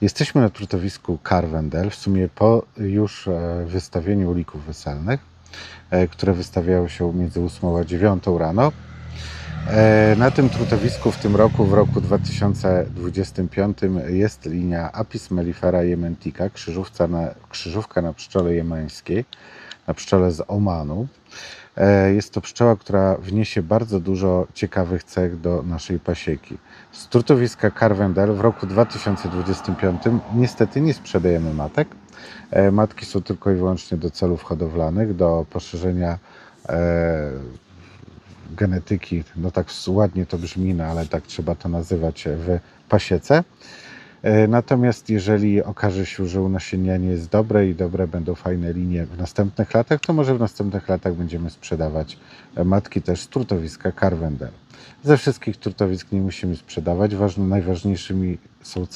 Jesteśmy na trutowisku Carwendel, w sumie po już e, wystawieniu ulików weselnych, e, które wystawiały się między 8 a 9 rano. E, Na tym trutowisku w tym roku, w roku 2025 jest linia Apis mellifera jementica, krzyżówka na, krzyżówka na pszczole jemeńskiej, na pszczole z Omanu. E, Jest to pszczoła, która wniesie bardzo dużo ciekawych cech do naszej pasieki. Z trutowiska Carwendel w roku 2025 niestety nie sprzedajemy matek. E, Matki są tylko i wyłącznie do celów hodowlanych, do poszerzenia genetyki, no tak ładnie to brzmi, no ale tak trzeba to nazywać w pasiece. E, Natomiast jeżeli okaże się, że unasiennianie jest dobre i dobre będą fajne linie w następnych latach, to może w następnych latach będziemy sprzedawać e, matki też z trutowiska Carwendel. Ze wszystkich trutowisk nie musimy sprzedawać. Ważne, najważniejszymi są